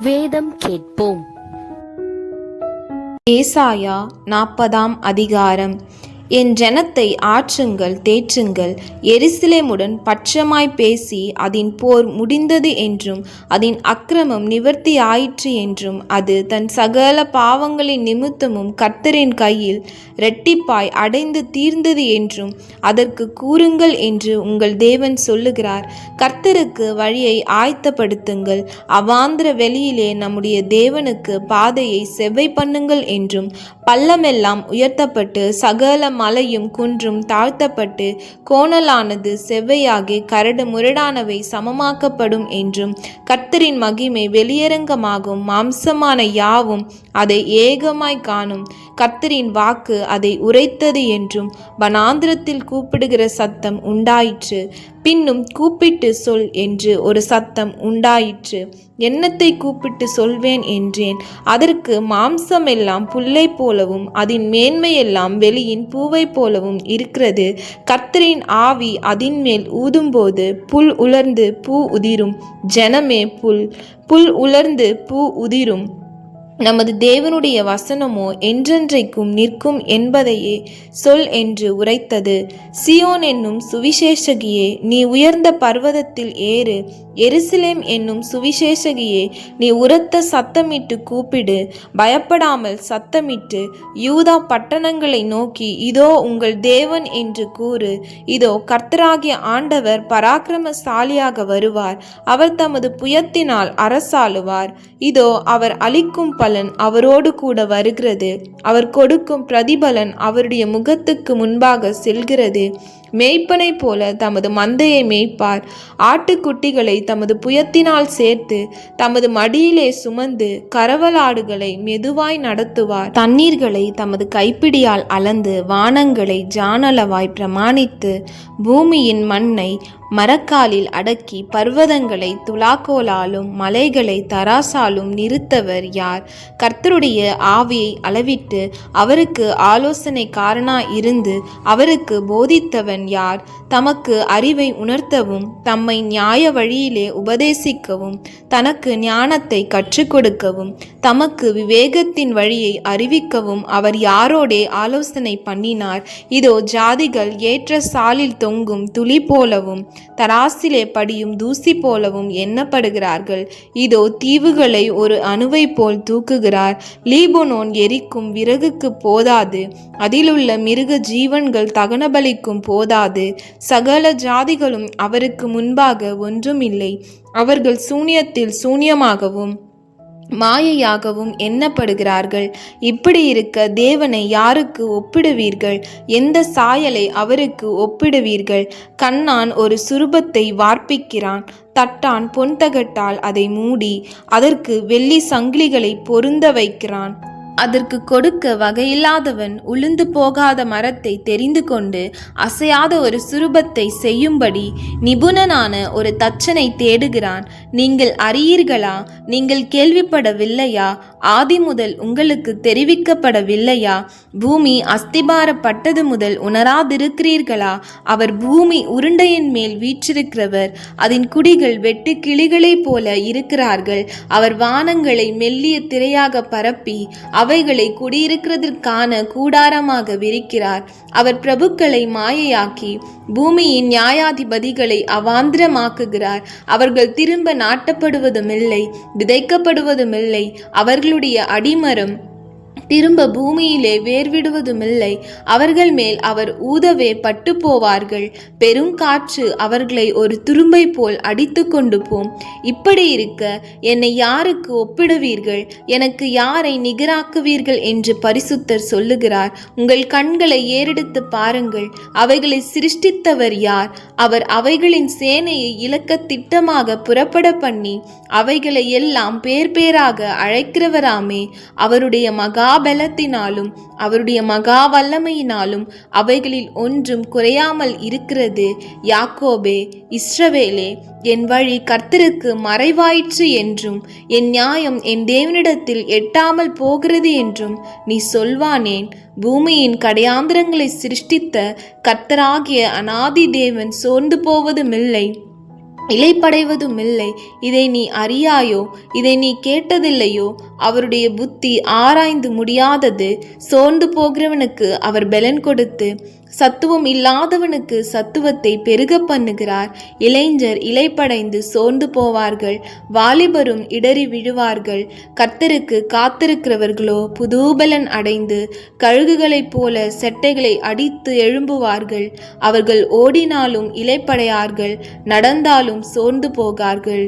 வேதம் கேட்போம். ஏசாயா நாற்பதாம் அதிகாரம். என் ஜனத்தை ஆற்றுங்கள் தேற்றுங்கள். எருசலேமுடன் பட்சமாய் பேசி அதன் போர் முடிந்தது என்றும் அதன் அக்கிரமம் நிவர்த்தி ஆயிற்று என்றும் அது தன் சகல பாவங்களின் நிமித்தமும் கர்த்தரின் கையில் இரட்டிப்பாய் அடைந்து தீர்ந்தது என்றும் அதற்கு கூறுங்கள் என்று உங்கள் தேவன் சொல்லுகிறார். கர்த்தருக்கு வழியை ஆயத்தப்படுத்துங்கள். அவாந்திர வெளியிலே நம்முடைய தேவனுக்கு பாதையை செவ்வை பண்ணுங்கள் என்றும் பள்ளமெல்லாம் உயர்த்தப்பட்டு சகல மலையும் குன்றும் தாழ்த்தப்பட்டு கோணலானது செவ்வையாகி கரடு முரடானவை சமமாக்கப்படும் என்றும் கர்த்தரின் மகிமை வெளியரங்கமாகும். மாம்சமான யாவும் அதை ஏகமாய் காணும். கர்த்தரின் வாக்கு அதை உரைத்தது என்றும் வனாந்திரத்தில் கூப்பிடுகிற சத்தம் உண்டாயிற்று. பின்னும் கூப்பிட்டு சொல் என்று ஒரு சத்தம் உண்டாயிற்று. எண்ணத்தை கூப்பிட்டு சொல்வேன் என்றேன். அதற்கு மாம்சமெல்லாம் புல்லை போலவும் அதன் மேன்மையெல்லாம் வெளியின் பூவை போலவும் இருக்கிறது. கர்த்தரின் ஆவி அதின் மேல் ஊதும்போது புல் உலர்ந்து பூ உதிரும். ஜனமே புல் புல் உலர்ந்து பூ உதிரும். நமது தேவனுடைய வசனமோ என்றென்றைக்கும் நிற்கும் என்பதையே சொல் என்று உரைத்தது. சியோன் என்னும் சுவிசேஷகியே நீ உயர்ந்த பர்வதத்தில் ஏறு எருசலேம் என்னும் சுவிசேஷகியே நீ உரத்த சத்தமிட்டு கூப்பிடு. பயப்படாமல் சத்தமிட்டு யூதா பட்டணங்களை நோக்கி இதோ உங்கள் தேவன் என்று கூறு. இதோ கர்த்தராகிய ஆண்டவர் பராக்கிரமசாலியாக வருவார். அவர் தமது புயத்தினால் அரசாளுவார். இதோ அவர் அளிக்கும் பலன் அவரோடு கூட வருகிறது. அவர் கொடுக்கும் பிரதிபலன் அவருடைய முகத்துக்கு முன்பாக செல்கிறது. மேய்ப்பனை போல தமது மந்தையை மேய்ப்பார். ஆட்டுக்குட்டிகளை தமது புயத்தினால் சேர்த்து தமது மடியிலே சுமந்து கரவலாடுகளை மெதுவாய் நடத்துவார். தண்ணீர்களை தமது கைப்பிடியால் அளந்து வானங்களை ஜானளவாய் பிரமாணித்து பூமியின் மண்ணை மரக்காலில் அடக்கி பர்வதங்களை துலாக்கோலாலும் மலைகளை தராசாலும் நிறுத்தவர் யார்? கர்த்தருடைய ஆவியை அளவிட்டு அவருக்கு ஆலோசனைக்காரனா இருந்து அவருக்கு போதித்தவன் யார்? தமக்கு அறிவை உணர்த்தவும் தம்மை நியாய வழியிலே உபதேசிக்கவும் தனக்கு ஞானத்தை கற்றுக் கொடுக்கவும் தமக்கு விவேகத்தின் வழியை அறிவிக்கவும் அவர் யாரோடே ஆலோசனை பண்ணினார்? இதோ ஜாதிகள் ஏற்ற சாலில் தொங்கும் துளி போலவும் தராசிலே படியும் தூசி போலவும் எண்ணப்படுகிறார்கள். இதோ தீவுகளை ஒரு அணுவை போல் தூக்குகிறார். லீபனோன் எரிக்கும் விறகுக்கு போதாது. அதிலுள்ள மிருக ஜீவன்கள் தகனபலிக்கும் போதாது. சகல ஜாதிகளும் அவருக்கு முன்பாக ஒன்றுமில்லை. அவர்கள் சூனியத்தில் சூனியமாகவும் மாயையாகவும் எண்ணப்படுகிறார்கள். இப்படி இருக்க தேவனை யாருக்கு ஒப்பிடுவீர்கள்? எந்த சாயலை அவருக்கு ஒப்பிடுவீர்கள்? கண்ணான் ஒரு சுரூபத்தை வார்ப்பிக்கிறான். தட்டான் பொன்தகட்டால் அதை மூடி அதற்கு வெள்ளி சங்கிலிகளை பொருந்த வைக்கிறான். அதற்கு கொடுக்க வகையில்லாதவன் உளுந்து போகாத மரத்தை தெரிந்து கொண்டு அசையாத ஒரு சுரூபத்தை செய்யும்படி நிபுணனான ஒரு தச்சனை தேடுகிறான். நீங்கள் அறியீர்களா? நீங்கள் கேள்விப்படவில்லையா? ஆதி முதல் உங்களுக்கு தெரிவிக்கப்படவில்லையா? பூமி அஸ்திபாரப்பட்டது முதல் உணராதிருக்கிறீர்களா? அவர் பூமி உருண்டையின் மேல் வீற்றிருக்கிறவர் அதன் குடிகள் வெட்டு கிளிகளைப் போல இருக்கிறார்கள். அவர் வானங்களை மெல்லிய திரையாக பரப்பி அவைகளை குடியிருக்கிறதற்கான கூடாரமாக விரிக்கிறார். அவர் பிரபுக்களை மாயையாக்கி பூமியின் நியாயாதிபதிகளை அவாந்திரமாக்குகிறார். அவர்கள் திரும்ப நாட்டப்படுவதுமில்லை விதைக்கப்படுவதுமில்லை. அவர்களுடைய அடிமரம் திரும்ப பூமியிலே வேர்விடுவதுமில்லை. அவர்கள் மேல் அவர் ஊதவே பட்டு போவார்கள் பெருங்காற்று அவர்களை ஒரு துரும்பை போல் அடித்து கொண்டு போம். இப்படி இருக்க என்னை யாருக்கு ஒப்பிடுவீர்கள்? எனக்கு யாரை நிகராக்குவீர்கள் என்று பரிசுத்தர் சொல்லுகிறார். உங்கள் கண்களை ஏறெடுத்து பாருங்கள். அவைகளை சிருஷ்டித்தவர் யார்? அவர் அவைகளின் சேனையை இலக்க திட்டமாக புறப்பட பண்ணி அவைகளை எல்லாம் பேர் பேராக அழைக்கிறவராமே. அவருடைய மகா மகாபலத்தினாலும் அவருடைய மகா வல்லமையினாலும் அவைகளில் ஒன்றும் குறையாமல் இருக்கிறது. யாக்கோபே இஸ்ரவேலே என் வழி கர்த்தருக்கு மறைவாயிற்று என்றும் என் நியாயம் என் தேவனிடத்தில் எட்டாமல் போகிறது என்றும் நீ சொல்வானேன் பூமியின் கடையாந்திரங்களை சிருஷ்டித்த கர்த்தராகிய அனாதி தேவன் சோர்ந்து போவதுமில்லை இலைப்படைவதுமில்லை. இதை நீ அறியாயோ? இதை நீ கேட்டதில்லையோ? அவருடைய புத்தி ஆராய்ந்து முடியாதது சோர்ந்து போகிறவனுக்கு அவர் பெலன் கொடுத்து சத்துவம் இல்லாதவனுக்கு சத்துவத்தை பெருக பண்ணுகிறார். இளைஞர் இலைப்படைந்து சோர்ந்து போவார்கள் வாலிபரும் இடறி விழுவார்கள். கர்த்தருக்கு காத்திருக்கிறவர்களோ புதூபலன் அடைந்து கழுகுகளைப் போல செட்டைகளை அடித்து எழும்புவார்கள். அவர்கள் ஓடினாலும் இலைப்படையார்கள் நடந்தாலும் சோர்ந்து போகார்கள்.